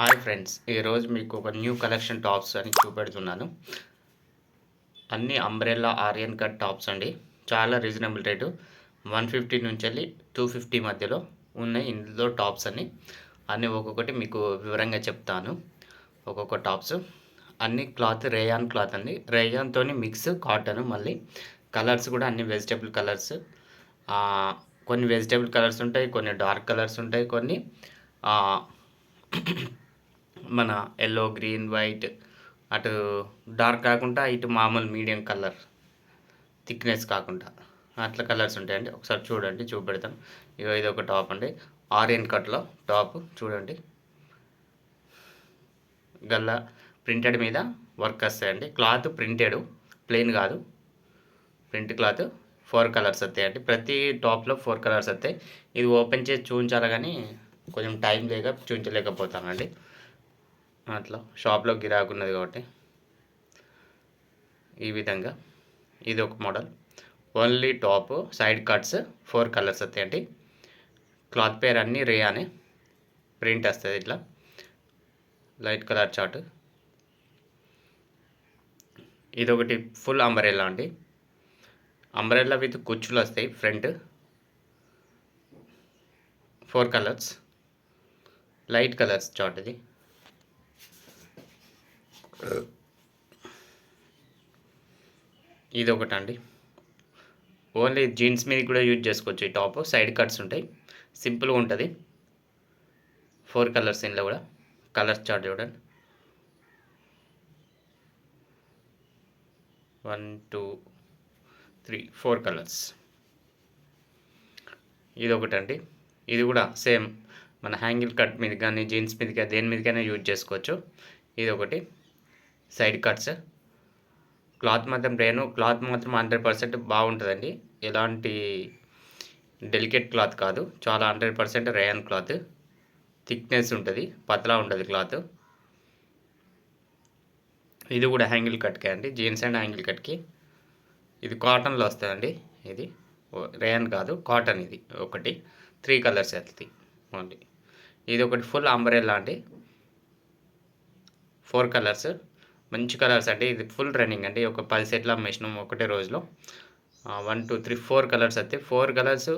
Hi friends ఈరోజు మీకు ఒక న్యూ కలెక్షన్ టాప్స్ అని చూపెడుతున్నాను. అన్ని అంబ్రెల్లా ఆరియన్ కట్ టాప్స్ అండి. చాలా రీజనబుల్ రేటు. వన్ ఫిఫ్టీ నుంచి వెళ్ళి టూ ఫిఫ్టీ మధ్యలో ఉన్నాయి ఇందులో టాప్స్ అని అన్ని ఒక్కొక్కటి మీకు వివరంగా చెప్తాను. ఒక్కొక్క టాప్స్. అన్ని క్లాత్ రేయాన్ క్లాత్ అండి. రేయాన్తో మిక్స్ కాటన్ మళ్ళీ. కలర్స్ కూడా అన్ని వెజిటేబుల్ కలర్స్. కొన్ని వెజిటేబుల్ కలర్స్ ఉంటాయి కొన్ని డార్క్ కలర్స్ ఉంటాయి కొన్ని మన ఎల్లో గ్రీన్ వైట్ అటు డార్క్ కాకుండా ఇటు మామూలు మీడియం కలర్ థిక్నెస్ కాకుండా అట్లా కలర్స్ ఉంటాయండి. ఒకసారి చూడండి చూపెడతాను. ఇగో ఇది ఒక టాప్ అండి. ఆరియన్ కట్లో టాప్ చూడండి. గల్లా ప్రింటెడ్ మీద వర్క్ వస్తాయండి. క్లాత్ ప్రింటెడ్ ప్లెయిన్ కాదు. ప్రింట్ క్లాత్ ఫోర్ కలర్స్ వస్తాయండి. ప్రతి టాప్లో ఫోర్ కలర్స్ వస్తాయి. ఇది ఓపెన్ చేసి చూపించాలి కానీ కొంచెం టైం లేక చూపించలేకపోతానండి అట్లా షాప్లో గిరాకు ఉన్నది కాబట్టి ఈ విధంగా ఇది ఒక model. Only top side cuts four colours వస్తాయండి క్లాత్ పేర్ అన్నీ అనే ప్రింట్ వస్తుంది ఇట్లా. లైట్ కలర్ చార్ట్ ఇది ఒకటి ఫుల్ అంబరెల్లా అండి. అంబ్రెల్లా విత్ కుచ్చులు వస్తాయి front four colours light colours chart ఇది. ఇది ఒకటి అండి ఓన్లీ జీన్స్ మీద కూడా యూజ్ చేసుకోవచ్చు ఈ టాప్. సైడ్ కట్స్ ఉంటాయి. సింపుల్గా ఉంటుంది. ఫోర్ కలర్స్ ఇందులో కూడా. కలర్స్ చార్ట్ చూడండి. One two three four colours. ఇది ఒకటండి ఇది కూడా సేమ్ మన హ్యాంగిల్ కట్ మీద కానీ జీన్స్ మీద కానీ దేని మీదకైనా యూజ్ చేసుకోవచ్చు. ఇది ఒకటి సైడ్ కట్స్. క్లాత్ మాత్రం రేను క్లాత్ మాత్రం హండ్రెడ్ పర్సెంట్ బాగుంటుందండి. ఎలాంటి డెలికేట్ క్లాత్ కాదు. చాలా hundred percent rayon cloth. Thickness ఉంటుంది పతలా ఉంటుంది క్లాత్. ఇది కూడా హ్యాంగిల్ కట్కే అండి. జీన్స్ అండ్ హ్యాంగిల్ కట్కి ఇది కాటన్లో వస్తుందండి. ఇది రేయన్ కాదు కాటన్ ఇది ఒకటి. త్రీ కలర్స్ వెళ్తుంది ఓన్లీ. ఇది ఒకటి ఫుల్ అంబ్రెల్లా అండి. ఫోర్ కలర్స్ మంచి కలర్స్ అండి. ఇది ఫుల్ రన్నింగ్ అండి. ఒక పది సెట్లు అమ్మేసినాం ఒకటే రోజులో. One two three four colours అయితే. Four colours